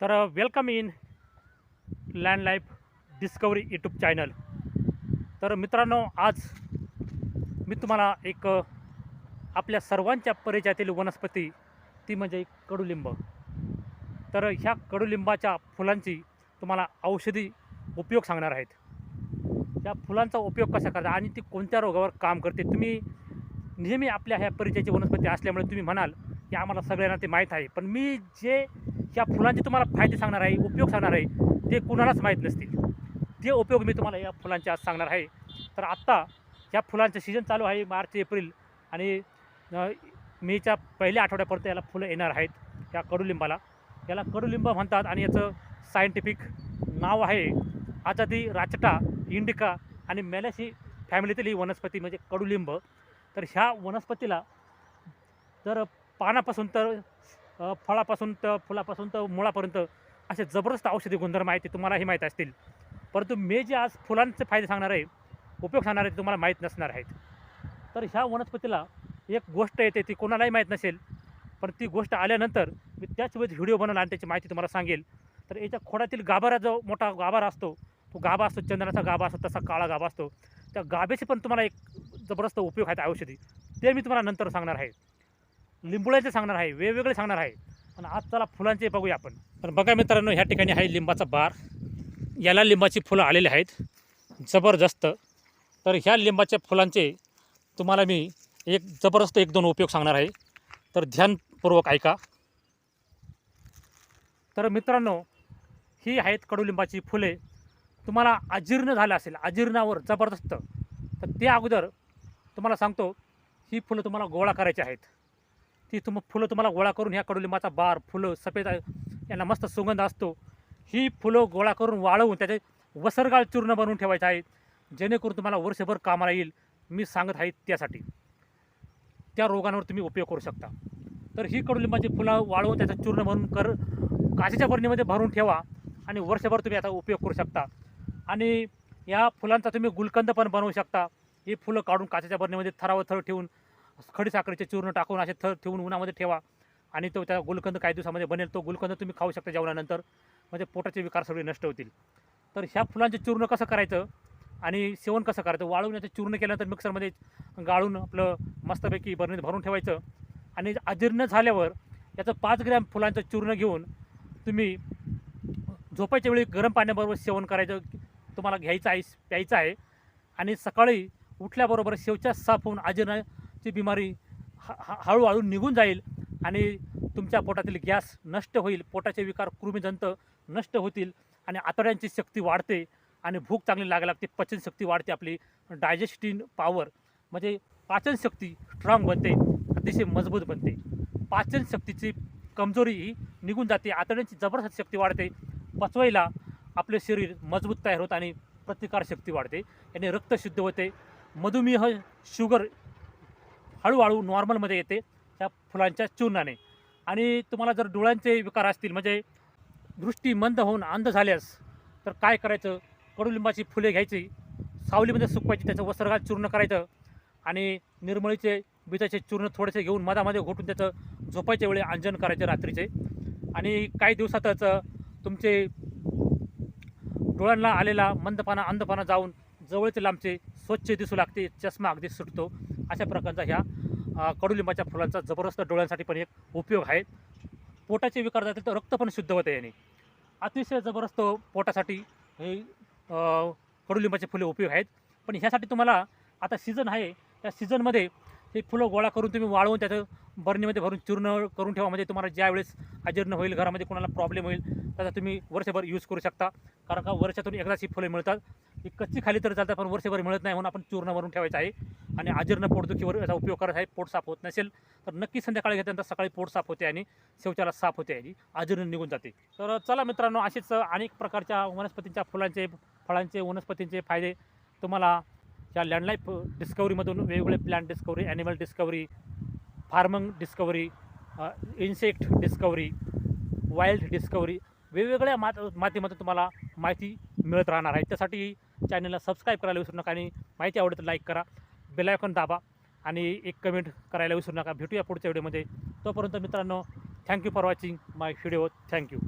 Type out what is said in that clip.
तर welcome in land life discovery YouTube channel तर मित्रांनो आज मी तुम्हाला एक आपल्या सर्वांच्या परिचयातील वनस्पती ती म्हणजे कडुलिंब. तर ह्या कडुलिंबाच्या फुलांची तुम्हाला औषधी उपयोग सांगणार आहेत. त्या फुलांचा उपयोग कसा करता आणि ती कोणत्या रोगावर काम करते? तुम्ही नेहमी आपल्या ह्या परिचयाची वनस्पती असल्यामुळे तुम्ही म्हणाल की आम्हाला सगळ्यांना ते माहीत आहे. पण मी जे ह्या फुलांचे तुम्हाला फायदे सांगणार आहे उपयोग सांगणार आहे ते कुणालाच माहीत नसतील. ते उपयोग मी तुम्हाला या फुलांचे आज सांगणार आहे. तर आत्ता या फुलांचं सीझन चालू आहे मार्च एप्रिल आणि मेच्या पहिल्या आठवड्यापर्यंत याला फुलं येणार आहेत या कडुलिंबाला. याला कडुलिंब म्हणतात आणि याचं सायंटिफिक नाव आहे आजादी राचटा इंडिका आणि मेलॅसी फॅमिलीतील ही वनस्पती म्हणजे कडुलिंब. तर ह्या वनस्पतीला तर पानापासून तर फळापासून तर फुलापासून तर मुळापर्यंत असे जबरदस्त औषधी गुणधर्म आहेत ते तुम्हाला हे माहीत असतील. परंतु मी जे आज फुलांचे फायदे सांगणार आहे उपयोग सांगणार आहे ते तुम्हाला माहीत नसणार आहेत. तर ह्या वनस्पतीला एक गोष्ट येते ती कोणालाही माहीत नसेल पण ती गोष्ट आल्यानंतर मी त्याच वेळेस व्हिडिओ बनवला आणि त्याची माहिती तुम्हाला सांगेल. तर याच्या खोडातील गाभारा जो मोठा गाभारा असतो तो गाभा असतो चंदनाचा गाभा असतो तसा काळा गाभा असतो. त्या गाभेचे पण तुम्हाला एक जबरदस्त उपयोग आहेत औषधी. ते मी तुम्हाला नंतर सांगणार आहे. लिंबुळ्याचे सांगणार आहे वेगवेगळे सांगणार आहे. पण आज चला फुलांचे बघूया आपण. तर बघा मित्रांनो ह्या ठिकाणी आहे लिंबाचा बार. याला लिंबाची फुलं आलेली आहेत. जबरदस्त. तर ह्या लिंबाच्या फुलांचे तुम्हाला मी एक जबरदस्त एक दोन उपयोग सांगणार आहे. तर ध्यानपूर्वक ऐका. तर मित्रांनो ही आहेत कडुलिंबाची फुले. तुम्हाला अजीर्ण झालं असेल अजीर्णावर जबरदस्त. तर ते अगोदर तुम्हाला सांगतो ही फुलं तुम्हाला गोळा करायची आहेत. ती तुम फुलं तुम्हाला गोळा करून ह्या कडुलिंबाचा बार फुलं सफेद यांना मस्त सुगंध असतो. ही फुलं गोळा करून वाळवून त्याचे वसरगाळ चूर्ण बनवून ठेवायचे आहे जेणेकरून तुम्हाला वर्षभर कामाला येईल. मी सांगत आहे त्यासाठी. त्या रोगांवर तुम्ही उपयोग करू शकता. तर ही कडुलिंबाची फुलं वाळवून त्याचं चूर्ण बनवून कर काचेच्या बरणीमध्ये भरून ठेवा आणि वर्षभर तुम्ही याचा उपयोग करू शकता. आणि या फुलांचा तुम्ही गुलकंद पण बनवू शकता. ही फुलं काढून काचेच्या बरणीमध्ये थरावर थर ठेवून खडीसाखरेचे चूर्ण टाकून असे थर ठेवून उन्हामध्ये ठेवा. आणि तो त्या गुलकंद काही दिवसामध्ये बनेल. तो गुलकंद तुम्ही खाऊ शकता जेवणानंतर. म्हणजे पोटाचे विकार सगळे नष्ट होतील. तर ह्या फुलांचे चूर्ण कसं करायचं? आणि सेवन कसं करायचं? वाळून याचं चूर्ण केल्यानंतर मिक्सरमध्ये गाळून आपलं मस्तपैकी बरणीत भरून ठेवायचं. आणि अजीर्ण झाल्यावर याचं पाच ग्रॅम फुलांचं चूर्ण घेऊन तुम्ही झोपायच्या वेळी गरम पाण्याबरोबर सेवन करायचं. तुम्हाला घ्यायचं आहे प्यायचं आहे. आणि सकाळी उठल्याबरोबर शेवच्या साफ होऊन ती बिमारी ह- हळूहळू निघून जाईल आणि तुमच्या पोटातील गॅस नष्ट होईल. पोटाचे विकार कृमीजंत नष्ट होतील आणि आतड्यांची शक्ती वाढते आणि भूक चांगली लागायला लागते. पचनशक्ती वाढते आपली. डायजेस्टिन पॉवर म्हणजे पाचनशक्ती स्ट्रॉंग बनते. अतिशय मजबूत बनते. पाचनशक्तीची कमजोरी ही निघून जाते. आतड्यांची जबरदस्त शक्ती वाढते. पचवायला आपले शरीर मजबूत तयार होतं आणि प्रतिकारशक्ती वाढते. याने रक्त शुद्ध होते. मधुमेह शुगर हळूहळू नॉर्मलमध्ये येते त्या फुलांच्या चूर्णाने. आणि तुम्हाला जर डोळ्यांचे विकार असतील म्हणजे दृष्टी मंद होऊन अंध झाल्यास तर काय करायचं? कडुलिंबाची फुले घ्यायची सावलीमध्ये सुकवायची त्याचं वस्त्रगाल चूर्ण करायचं आणि निर्मळीचे बिजाचे चूर्ण थोडेसे घेऊन मधामध्ये घोटून त्याचं झोपायच्या वेळी अंजन करायचे रात्रीचे. आणि काही दिवसातच तुमचे डोळ्यांना आलेला मंदपाना अंधपाना जाऊन जवळचे लांबचे स्वच्छ दिसू लागते चष्मा अगदी सुटतो. अशा प्रकारचा ह्या कडुलिंबाच्या फुलांचा जबरदस्त डोळ्यांसाठी पण एक उपयोग आहे. पोटाचे विकार जातील तर रक्त पण शुद्ध होते याने. अतिशय जबरदस्त पोटासाठी हे कडुलिंबाचे फुले उपयोग आहेत. पण ह्यासाठी तुम्हाला आता सीझन आहे. त्या सीझनमध्ये हे फुलं गोळा करून तुम्ही वाळवून त्याचं बरणीमध्ये भरून चूर्ण करून ठेवा. म्हणजे तुम्हाला ज्यावेळेस अजीर्ण होईल घरामध्ये कोणाला प्रॉब्लेम होईल त्याचा तुम्ही वर्षभर यूज करू शकता. कारण का वर्षातून एकदाच ही फुले मिळतात. ही कच्ची खाली तर चालतात पण वर्षभर मिळत नाही म्हणून आपण चूर्ण भरून ठेवायचं आहे. आणि आजीर्ण पोटदुखीवर याचा उपयोग करत आहे पोट साफ होत नसेल तर नक्की संध्याकाळी घेतल्यानंतर सकाळी पोट साफ होते आणि शौचाला साफ होते आणि अजीर्ण निघून जाते. तर चला मित्रांनो असेच अनेक प्रकारच्या वनस्पतींच्या फुलांचे फळांचे वनस्पतींचे फायदे तुम्हाला या लँडलाईफ डिस्कवरीमधून वेगवेगळे plant discovery animal discovery farming discovery insect discovery wild discovery वेगवेगळ्या मात माध्यमातून तुम्हाला माहिती मिळत राहणार आहे. त्यासाठी चॅनलला सबस्क्राईब करायला विसरू नका आणि माहिती आवडत लाईक करा बेलायकॉन दाबा आणि एक कमेंट करायला विसरू नका. भेटूया पुढच्या व्हिडिओमध्ये. तोपर्यंत मित्रांनो thank you for watching my video thank you